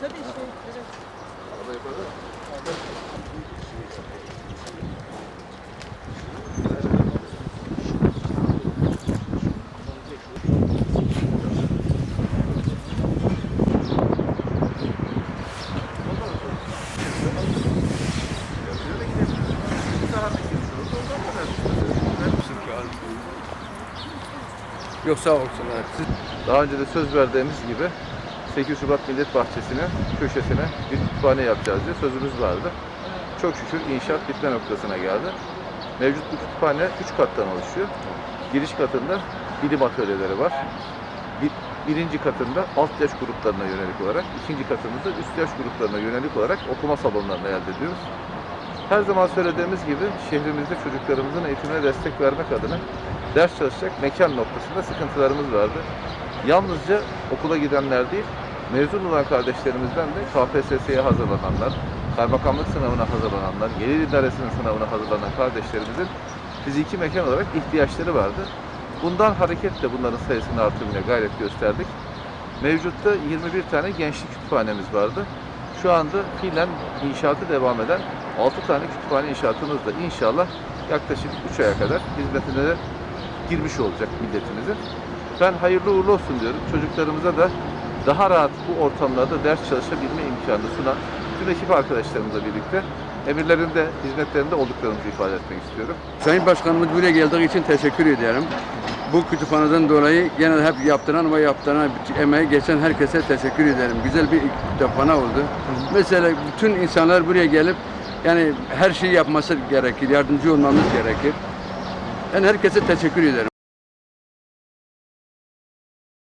Tabii şey. Yok sağ olsunlar. Siz daha önce de söz verdiğimiz gibi 8 Şubat Millet Bahçesi'ne, köşesine bir kütüphane yapacağız diye sözümüz vardı. Çok şükür inşaat bitme noktasına geldi. Mevcut bu kütüphane 3 kattan oluşuyor. Giriş katında bilim atölyeleri var. Bir- birinci katında alt yaş gruplarına yönelik olarak, ikinci katında da üst yaş gruplarına yönelik olarak okuma salonlarını elde ediyoruz. Her zaman söylediğimiz gibi şehrimizde çocuklarımızın eğitimine destek vermek adına ders çalışacak mekan noktasında sıkıntılarımız vardı. Yalnızca okula gidenler değil, mezun olan kardeşlerimizden de KPSS'ye hazırlananlar, kaymakamlık sınavına hazırlananlar, gelir idaresinin sınavına hazırlanan kardeşlerimizin fiziki mekan olarak ihtiyaçları vardı. Bundan hareketle bunların sayısını artırmaya gayret gösterdik. Mevcutta 21 tane gençlik kütüphanemiz vardı. Şu anda fiilen inşaatı devam eden 6 tane kütüphane inşaatımız da inşallah yaklaşık 3 aya kadar hizmetine girmiş olacak milletimizin. Ben hayırlı uğurlu olsun diyorum. Çocuklarımıza da daha rahat bu ortamlarda ders çalışabilme imkanı sunan tüm ekip arkadaşlarımızla birlikte emirlerinde, hizmetlerinde olduklarımızı ifade etmek istiyorum. Sayın Başkanımız buraya geldiği için teşekkür ederim. Bu kütüphaneden dolayı gene hep yaptıran ve yaptıran emeği geçen herkese teşekkür ederim. Güzel bir kütüphane oldu. Mesela bütün insanlar buraya gelip yani her şeyi yapması gerekir, yardımcı olmamız gerekir. Ben herkese teşekkür ederim.